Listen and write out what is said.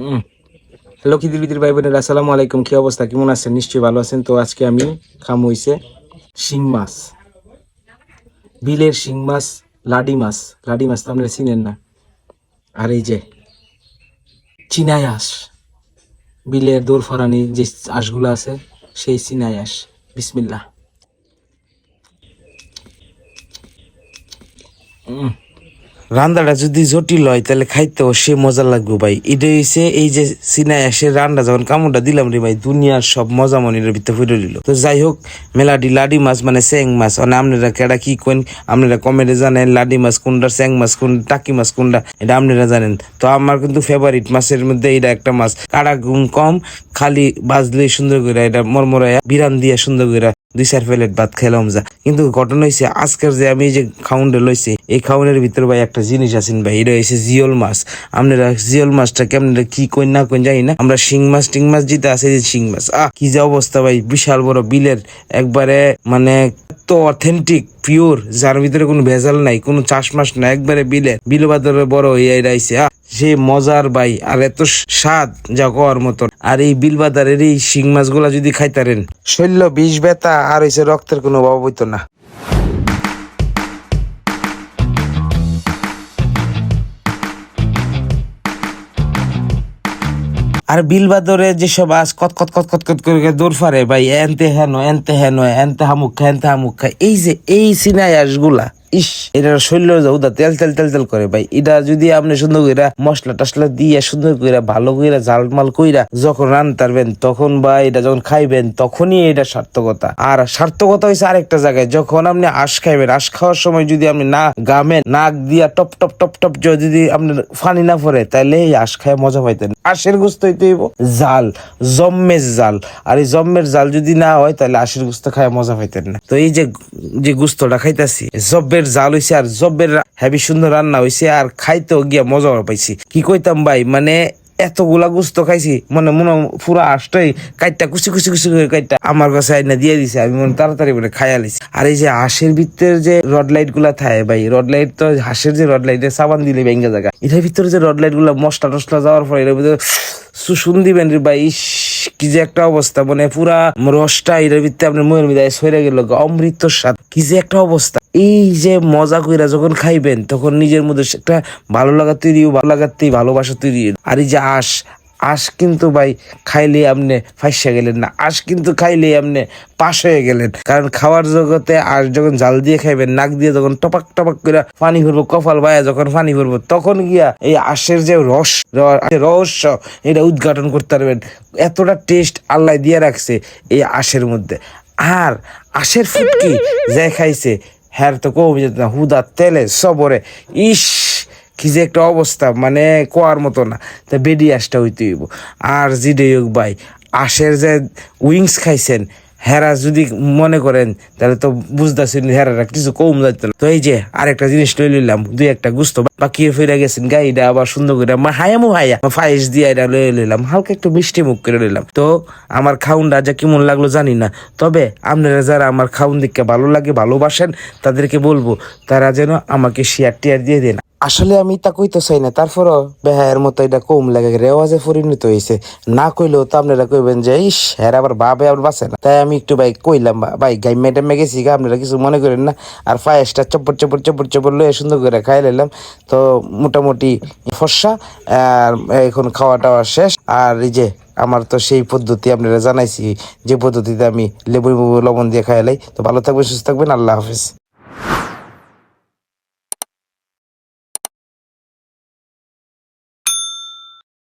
Hello Khidr ভাই বোনেরা আসসালামু আলাইকুম। কি অবস্থা? কেমন আছেন? নিশ্চয়ই ভালো আছেন। তো আজকে আমি খাম হইছে শিং মাছ। বিলের শিং মাছ, লাডি মাছ। লাডি মাছ তো আপনারা চিনেন না। আর এই যে চিনাই আঁশ। বিলের দৌড় ফরানি যে আঁশগুলো আছে, সেই চিনাই আঁশ। বিসমিল্লা রান্নাটা যদি জটিল হয়, তাহলে খাইতেও সে মজা লাগবে ভাই। এটা হইছে এই যে সিনায় এসে রান্না যখন কামড়টা দিলাম রে ভাই, দুনিয়ার সব মজা মনির ভিতরে ফুটে দিল তো যাই হোক মেলাডি লাডি মাছ মানে স্যাং মাছ। মানে আপনারা কেডা কি কোন আপনারা কমেডি জানেন লাডি মাছ কোনটা, স্যাং মাছ কোন টাকি মাছ কোনটা, এটা আপনারা জানেন। তো আমার কিন্তু ফেভারিট মাছের মধ্যে এটা একটা মাছ। কাটা গুণ কম, খালি বাজলে সুন্দর করে এটা মরমরাইয়া, বিরান দিয়ে সুন্দর করে দুই চার প্লেট ভাত খেলাম যা। কিন্তু ঘটনা হয়েছে আজকের যে আমি যে খাউন্ডে লইছি, এই খাউনের ভিতরে ভাই একটা জিনিস আছেন ভাই, এটা হয়েছে জিওল মাছ। আপনারা জিওল মাছটা কেমন, কি কই না কই জানি না। আমরা শিং মাছ, টিং মাছ যেটা আছে যে শিং মাছ। আহ, কি যে অবস্থা ভাই, বিশাল বড় বিলের একবারে মানে তো অথেন্টিক পিওর যার ভিতরে কোনো ভেজাল নাই, কোনো চাষ মাস না একবারে বিলে বিল বাদরে বড় হয়ে আইছে। সে মজার ভাই আর এত স্বাদ যা কর মতন। আর এই বিলবাদারের এই শিং মাছগুলা যদি খাইতারেন। শৈল্য বিষ বেতা আর হইছে রক্তের কোনো অভাব হইতো না। আর বিলবাদরে যেসব আজ কত কত কত কত কত করে দৌড় ফারে ভাই এনতে হেন এনতে হেন এনতে হামুক খা এনতে হামুক খা এই যে এই সিনাই আশগুলা। ইস এটা শরীর উদা তেল তেল তেল তেল করে ভাই। এটা যদি আপনি সুন্দর কইরা মশলা টসলা দিয়ে সুন্দর কইরা, ভালো কইরা জালমাল কইরা যখন রান্তারবেন, তখন বা এটা যখন খাইবেন, তখনই এটা সার্থকতা। আর সার্থকতা হয়েছে আরেকটা জায়গায়, যখন আপনি আশ খাইবেন, আশ খাওয়ার সময় যদি আপনি না গামেন, নাক দিয়া টপ টপ টপ টপ যদি আপনি ফানি না পড়ে তাহলে এই আশ খায় মজা পাইতেন। আশের গুস্ত হইতে হইব। জাল জম্মের জাল আর এই জম্মের জাল যদি না হয় তাহলে আশের গুস্ত খায় মজা পাইতেন না। তো এই যে যে গুস্তটা খাইতাছি, জব্বের জাল হইছে আর জব্বের হেভি সুন্দর রান্না হইছে আর খাইতেও গিয়া মজা পাইছি। কি কইতাম ভাই? মানে এতগুলা গুস্ত খাইছি মানে মনে পুরা পুরো কাইটা কুচি কুচি কুচি করে কাইটটা আমার কাছে আইনা দিয়ে দিছে, আমি মনে তাড়াতাড়ি মানে খাইয়া লিছি আর এই যে হাঁসের ভিতরে যে রড লাইটগুলা থাকে ভাই, রড লাইট তো হাঁসের যে রড লাইট সাবান দিলে ভেঙ্গে জায়গা এটার ভিতরে যে রড লাইটগুলা মশলা টসলা যাওয়ার পরে এটার ভিতরে সুসুন দিবেন রে ভাই, ইস কি যে একটা অবস্থা মানে পুরা রসটা এটার ভিতরে আপনার মনের মিদায় সরে গেল অমৃত স্বাদ। কি যে একটা অবস্থা। এই যে মজা কইরা যখন খাইবেন, তখন নিজের মধ্যে একটা ভালো লাগা তৈরি, ভালো লাগাতেই ভালোবাসা তৈরি। আর এই যে আশ আশ কিন্তু ভাই খাইলে আপনি ফাইসা গেলেন না। আশ কিন্তু খাইলে আপনি পাশ হয়ে গেলেন। কারণ খাওয়ার জগতে আশ যখন জাল দিয়ে খাইবেন, নাক দিয়ে যখন টপাক টপাক করে পানি ভরবো, কপাল বায়া যখন পানি ভরবো, তখন গিয়া এই আশের যে রস রহস্য, এটা উদ্ঘাটন করতে পারবেন। এতটা টেস্ট আল্লাহ দিয়ে রাখছে এই আশের মধ্যে। আর আশের ফুটকি যে খাইছে, হ্যার তো কম যেত না, হুদা তেলে, সবরে, ইস! কি যে একটা অবস্থা মানে কোয়ার মতো না। তা বেডি আসটা হইতে হইব। আর জিডে হোক ভাই, আশের যে উইংস খাইছেন, হেরা যদি মনে করেন, তাহলে তো বুঝতেছেন হেরারা কিছু কম যাইতো তো এই যে আরেকটা জিনিস লই লইলাম, দুই একটা গুস্ত বাকি ফিরে গেছেন, গাইডা আবার সুন্দর করে মা হায়া মু হায়া ফাইস দিয়ে এটা লয়ে লইলাম, হালকা একটু মিষ্টি মুখ করে লইলাম। তো আমার খাউনটা যা কেমন লাগল জানি না, তবে আপনারা যারা আমার খাউন দিককে ভালো লাগে, ভালোবাসেন, তাদেরকে বলব, তারা যেন আমাকে শেয়ার টিয়ার দিয়ে দেন। আসলে আমি তা কইতে চাই না। তারপরও বেহায়ের মতো এটা কম লাগে, রেওয়াজে পরিণত হয়েছে না কইলেও তো আপনারা কইবেন যে, ইস হ্যাঁ আবার বাবে আবার বাঁচে না। তাই আমি একটু ভাই কইলাম ভাই, গাই ম্যাডামে গেছি গা, আপনারা কিছু মনে করেন না। আর ফায়েসটা চপর চপর চপ্পর চপ্পর লয়ে সুন্দর করে খাই লাইলাম। তো মোটামুটি ফর্সা, আর এখন খাওয়া টাওয়া শেষ। আর এই যে, আমার তো সেই পদ্ধতি আপনারা জানাইছি, যে পদ্ধতিতে আমি লেবু লবণ দিয়ে খাইলাই তো ভালো থাকবেন, সুস্থ থাকবেন, আল্লাহ হাফিজ।